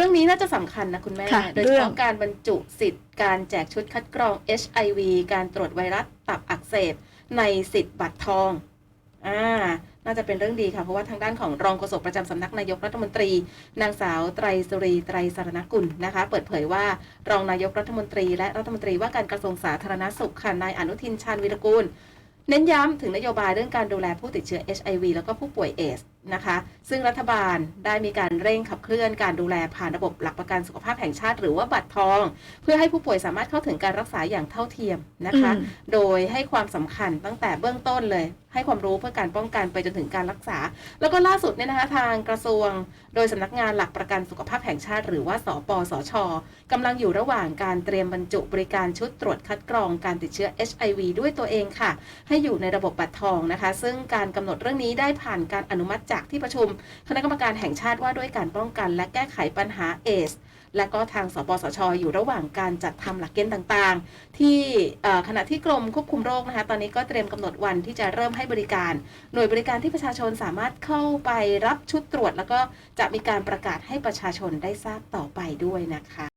รื่องนี้น่าจะสำคัญนะคุณแม่ ค่ะโดยเรื่เฉอง พาะการบรรจุสิทธิ์การแจกชุดคัดกรอง HIV การตรวจไวรัสตับอักเสบ ในสิทธิ์บัตรทองอ่าน่าจะเป็นเรื่องดีค่ะ เพราะว่าทางด้านของรองโฆษกประจำสำนักนายกรัฐมนตรี นางสาวไตรสุรีไตรสารณกุลนะคะ เปิดเผยว่ารองนายกรัฐมนตรี และรัฐมนตรีว่าการกระทรวงสาธารณสุขค่ะนายอนุทินชาญวิรกูล เน้นย้ำถึงนโยบายเรื่องการดูแลผู้ติดเชื้อ HIV แล้วก็ผู้ป่วยเอสนะคะ ซึ่งรัฐบาลได้มีการเร่งขับเคลื่อนการดูแลผ่านระบบหลักประกันสุขภาพแห่งชาติ หรือว่าบัตรทอง เพื่อให้ผู้ป่วยสามารถเข้าถึงการรักษาอย่างเท่าเทียมนะคะ โดยให้ความสำคัญตั้งแต่เบื้องต้นเลย ให้ความรู้เพื่อการป้องกันไปจนถึงการรักษา แล้วก็ล่าสุดเนี่ยนะคะทางกระทรวง โดยสำนักงานหลักประกันสุขภาพแห่งชาติ หรือว่าสปสชกำลังอยู่ระหว่างการเตรียมบรรจุบริการชุดตรวจคัดกรองการติดเชื้อ HIV ด้วยตัวเองค่ะ ให้อยู่ในระบบบัตรทองนะคะ ซึ่งการกำหนดเรื่องนี้ได้ผ่านการอนุมัติจากที่ประชุม คณะกรรมการแห่งชาติว่าด้วยการป้องกัน และแก้ไขปัญหาเอสและก็ทางสปสชอยู่ระหว่างการจัดทำหลักเกณฑ์ต่างๆ ที่ขณะที่กรมควบคุมโรคนะคะตอนนี้ก็เตรียมกำหนดวันที่จะเริ่มให้บริการ หน่วยบริการที่ประชาชนสามารถเข้าไปรับชุดตรวจ แล้วก็จะมีการประกาศให้ประชาชนได้ทราบต่อไปด้วยนะคะ